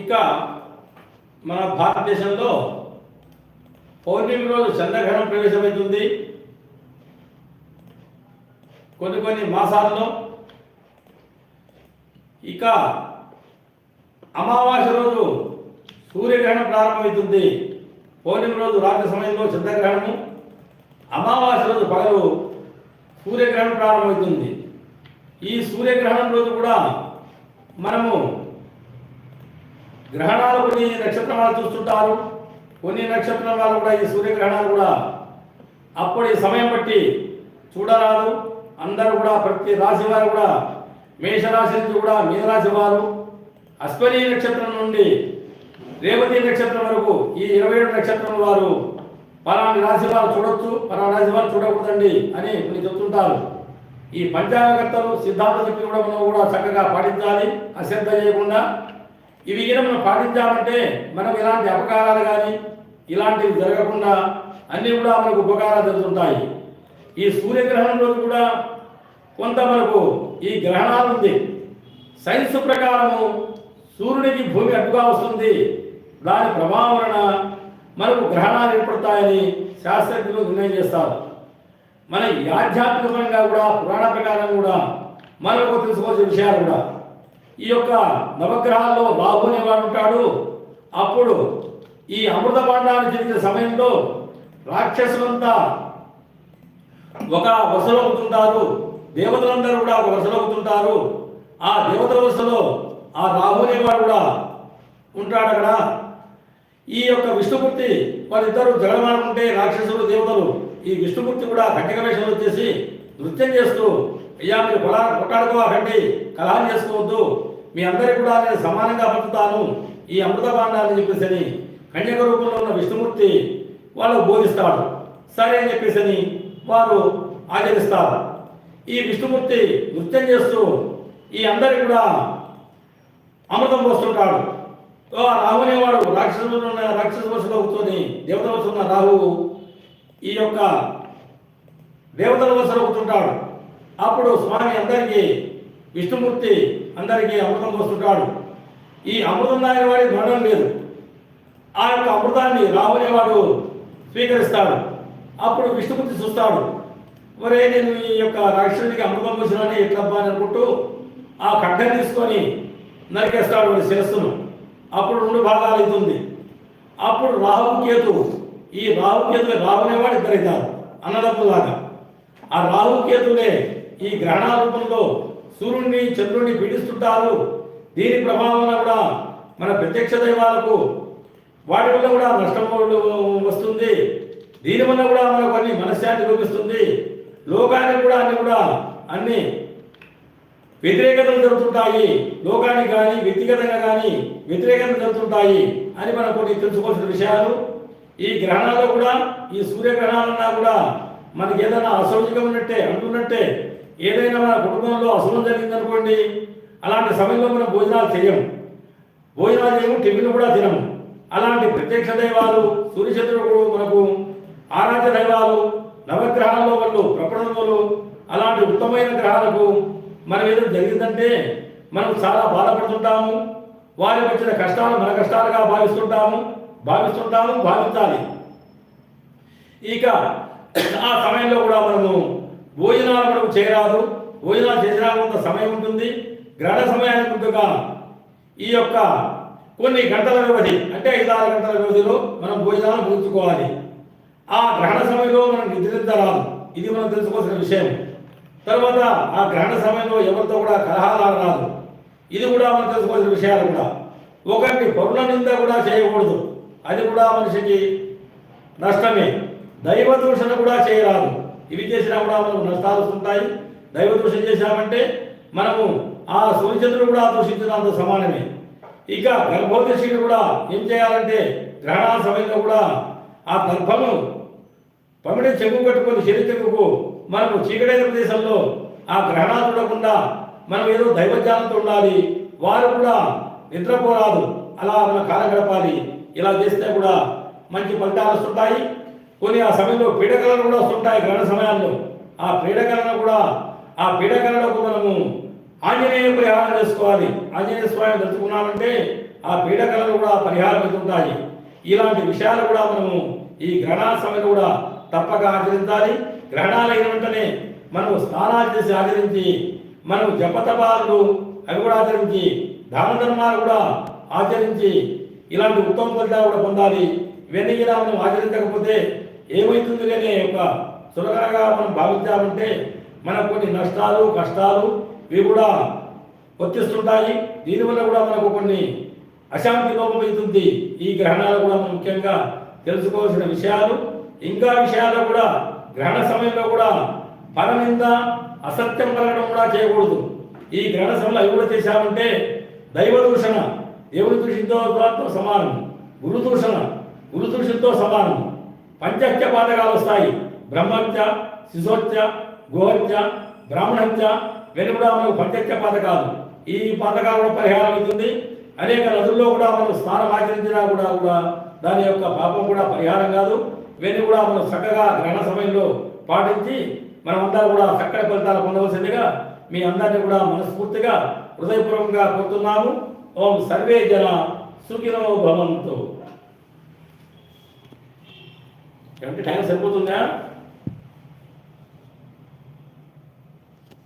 ఇక మన భారతదేశంలో పౌర్ణమి రోజు చంద్రగ్రహణం ప్రవేశమవుతుంది. కొన్ని కొన్ని మాసాల్లో ఇక అమావాస్య రోజు సూర్యగ్రహణం ప్రారంభమవుతుంది. పౌర్ణమి రోజు రాత్రి సమయంలో చంద్రగ్రహణము అమావాస్య రోజు పగలు సూర్యగ్రహణం ప్రారంభమవుతుంది. ఈ సూర్యగ్రహణం రోజు కూడా మనము గ్రహణాలు కొన్ని నక్షత్రాలు చూస్తుంటారు. కొన్ని నక్షత్రాలు కూడా ఈ సూర్యగ్రహణాలు కూడా అప్పుడు ఈ సమయం బట్టి చూడరాదు. అందరూ కూడా ప్రతి రాశి వారు కూడా మేషరాశి నుంచి కూడా మీనరాశి వారు అశ్వనీ నక్షత్రం నుండి రేవతి నక్షత్రం వరకు ఈ ఇరవై ఏడు నక్షత్రం వారు పలాని రాశి వారు చూడొచ్చు. పలానా రాశి వారు చూడకూడదండి అని కొన్ని చెప్తుంటారు. ఈ పంచాంగకర్తలు సిద్ధాంత చెప్పి కూడా మనం కూడా చక్కగా పాటించాలి. అశ్రద్ధ చేయకుండా ఇవి కూడా మనం పాటించామంటే మనం ఎలాంటి అపకారాలు కానీ ఇలాంటివి జరగకుండా అన్నీ కూడా మనకు ఉపకారాలు జరుగుతుంటాయి. ఈ సూర్యగ్రహణంలో కూడా కొంత మనకు ఈ గ్రహణాలు ఉంది. సైన్స్ ప్రకారము సూర్యుడికి భూమి అడ్డుగా వస్తుంది. దాని ప్రభావం వలన మనకు గ్రహణాలు ఏర్పడతాయని శాస్త్రజ్ఞులు నిర్ణయం చేస్తారు. మన ఆధ్యాత్మికంగా కూడా పురాణ ప్రకారం కూడా మనకు తెలుసుకోవాల్సిన విషయాలు కూడా ఈ యొక్క నవగ్రహాల్లో రాహు వాడు ఉంటాడు. అప్పుడు ఈ అమృత పాండాన్ని జరిగిన సమయంలో రాక్షసులంతా ఒక వరుసలో అవుతుంటారు దేవతలందరూ కూడా ఒక వరుసలో అవుతుంటారు ఆ దేవతల వరుసలో ఆ రాహు వాడు కూడా ఉంటాడు అక్కడ. ఈ యొక్క విష్ణుమూర్తి వారిద్దరు జగడమాడుకుంటే రాక్షసులు దేవతలు ఈ విష్ణుమూర్తి కూడా కట్టిక వేషంలో వచ్చేసి నృత్యం చేస్తూ అయ్యా మీరు కొలా కొట్టాడుకోవాలండి కలహం చేసుకోవద్దు. మీ అందరికీ కూడా నేను సమానంగా పంపుతాను ఈ అమృత భాండాలని చెప్పేసి అని కన్యక రూపంలో ఉన్న విష్ణుమూర్తి వాళ్ళు బోధిస్తాడు. సరే అని చెప్పేసి అని వారు ఆచరిస్తారు. ఈ విష్ణుమూర్తి నృత్యం చేస్తూ ఈ అందరికి కూడా అమృతం పోస్తుంటాడు. ఓ రాహు అనేవాడు రాక్షసులు ఉన్న రాక్షస వశలో కూర్చొని దేవతల వస్తున్న రాహువు ఈ యొక్క దేవతల వశలో కూర్చుంటాడు. అప్పుడు స్వామి అందరికీ విష్ణుమూర్తి అందరికీ అమృతం పోస్తుంటాడు ఈ అమృతం తాగిన వాడికి మరణం లేదు. ఆ యొక్క అమృతాన్ని రాహు స్వీకరిస్తాడు. అప్పుడు విష్ణుమూర్తి చూస్తాడు. మరే నేను ఈ యొక్క రాక్షసుడికి అమృతం పోసినాన్ని ఎట్లబ్బా అని అనుకుంటూ ఆ ఖడ్గం తీసుకొని నరికేస్తాడు వాడి శిరస్సును. అప్పుడు రెండు భాగాలు అవుతుంది. అప్పుడు రాహు కేతు ఈ రాహు కేతు ఇద్దరు ఇద్దరైతారు అన్నదమ్ములాగా. ఆ రాహు కేతులే ఈ గ్రహణ రూపంలో సూర్యుడిని చంద్రుడిని పీడిస్తుంటారు. దీని ప్రభావం కూడా మన ప్రత్యక్ష దైవాలకు వాటి వల్ల కూడా నష్టం వస్తుంది. దీనివల్ల కూడా మనకు అన్ని మనశ్శాంతి లభిస్తుంది. లోకానికి కూడా అన్ని కూడా అన్ని వ్యతిరేకతలు జరుగుతుంటాయి. లోకానికి కానీ వ్యక్తిగతంగా కానీ వ్యతిరేకతలు జరుగుతుంటాయి అని మనం కొన్ని తెలుసుకోవాల్సిన విషయాలు. ఈ గ్రహణాల్లో కూడా ఈ సూర్యగ్రహణాలన్నా కూడా మనకి ఏదైనా అసౌచికం ఉన్నట్టే అంటున్నట్టే ఏదైనా మన కుటుంబంలో అసలు జరిగిందనుకోండి అలాంటి సమయంలో మనం భోజనాలు చేయము. భోజనాలు చేయము టిఫిన్ కూడా తినము. అలాంటి ప్రత్యక్ష దైవాలు సూర్యచంద్రుడు మనకు ఆరాధ్య దైవాలు నవగ్రహాల్లో వాళ్ళు ప్రపంచంలో అలాంటి ఉత్తమైన గ్రహాలకు మనం ఏదో జరిగిందంటే మనం చాలా బాధపడుతుంటాము. వారికి వచ్చిన కష్టాలు మన కష్టాలుగా భావిస్తుంటాము భావిస్తుంటాము భావించాలి. ఇక ఆ సమయంలో కూడా మనము భోజనాలు మనకు చేయరాదు. భోజనాలు చేసినా కొంత సమయం ఉంటుంది. గ్రహణ సమయానికి ముందుగా ఈ యొక్క కొన్ని గంటల వ్యవధి అంటే ఐదు ఆరు గంటల వ్యవధిలో మనం భోజనాలు పూర్చుకోవాలి ఆ గ్రహణ సమయంలో మనం నిద్రించరాదు. ఇది మనం తెలుసుకోవాల్సిన విషయం. తర్వాత ఆ గ్రహణ సమయంలో ఎవరితో కూడా కలహాలు ఆడరాదు. ఇది కూడా మనం తెలుసుకోవాల్సిన విషయాలు కూడా. ఒకటి పరుల నింద కూడా చేయకూడదు. అది కూడా మనిషికి నష్టమే. దైవ దూషణ కూడా చేయరాదు. ఇవి చేసినా కూడా మనకు నష్టాలు వస్తుంటాయి. దైవ దోషం చేశామంటే మనము ఆ సూర్యచంద్రుడు కూడా దూషించినంత సమానమే. ఇక గర్భోదశిని కూడా ఏం చేయాలంటే గ్రహణాల సమయంలో కూడా ఆ గర్భము పమిడి చెంగు కట్టుకొని శరీర చెంగుకు మనకు చీకటైన ప్రదేశంలో ఆ గ్రహణాలు ఉండకుండా మనం ఏదో దైవజ్ఞానంతో ఉండాలి. వారు కూడా నిద్రపోరాదు. అలా మన కాలం గడపాలి. ఇలా చేస్తే కూడా మంచి ఫలితాలు వస్తుంటాయి. కొన్ని ఆ సమయంలో పీడకలను కూడా వస్తుంటాయి గ్రహణ సమయాల్లో. ఆ పీడకలను కూడా ఆ పీడకలకు మనము ఆంజనేయ పరిహారం చేసుకోవాలి. ఆంజనేయ స్వామి తెలుసుకున్నామంటే ఆ పీడకలను కూడా పరిహారం అవుతుంటాయి. ఇలాంటి విషయాలు కూడా మనము ఈ గ్రహణాల సమయంలో కూడా తప్పక ఆచరించాలి. గ్రహణాలు అయిన వెంటనే మనం స్నానాలు చేసి ఆచరించి మనం జపతపాలు అవి కూడా ఆచరించి దాన ధర్మాలు కూడా ఆచరించి ఇలాంటి ఉత్తమ ఫలితాలు కూడా పొందాలి. ఇవన్నీ కూడా మనం ఆచరించకపోతే ఏమవుతుంది అనే ఒక సులకనగా మనం భావించామంటే మనకు కొన్ని నష్టాలు కష్టాలు ఇవి కూడా వచ్చేస్తుంటాయి దీనివల్ల కూడా మనకు కొన్ని అశాంతి లోపమవుతుంది ఈ గ్రహణాలు కూడా మనం ముఖ్యంగా తెలుసుకోవాల్సిన విషయాలు. ఇంకా విషయాలు కూడా గ్రహణ సమయంలో కూడా పరనింద అసత్యం పలకడం కూడా చేయకూడదు. ఈ గ్రహణ సమయంలో అవి కూడా చేశామంటే దైవ దూషణ దేవుని దూషితో సమానం. గురు దూషణ గురు దూషణతో సమానం. పంచహత్య పాతకాలు వస్తాయి. బ్రహ్మహత్య శిశోత్య గోహత్య బ్రాహ్మణహత్య వెనుక మనకు పంచహత్య పథకాలు ఈ పాతకాల పరిహారం అవుతుంది. అనేక నదుల్లో కూడా మనం స్నానం ఆచరించినా కూడా కూడా దాని యొక్క పాపం కూడా పరిహారం కాదు. ఇవన్నీ కూడా మనం చక్కగా గ్రహణ సమయంలో పాటించి మనమంతా కూడా చక్కటి ఫలితాలు పొందవలసిందిగా మీ అందరినీ కూడా మనస్ఫూర్తిగా హృదయపూర్వకంగా కోరుతున్నాము. ఓం సర్వే జన సుఖినో భవంతు. ఏమంటే టైం సరిపోతుందా?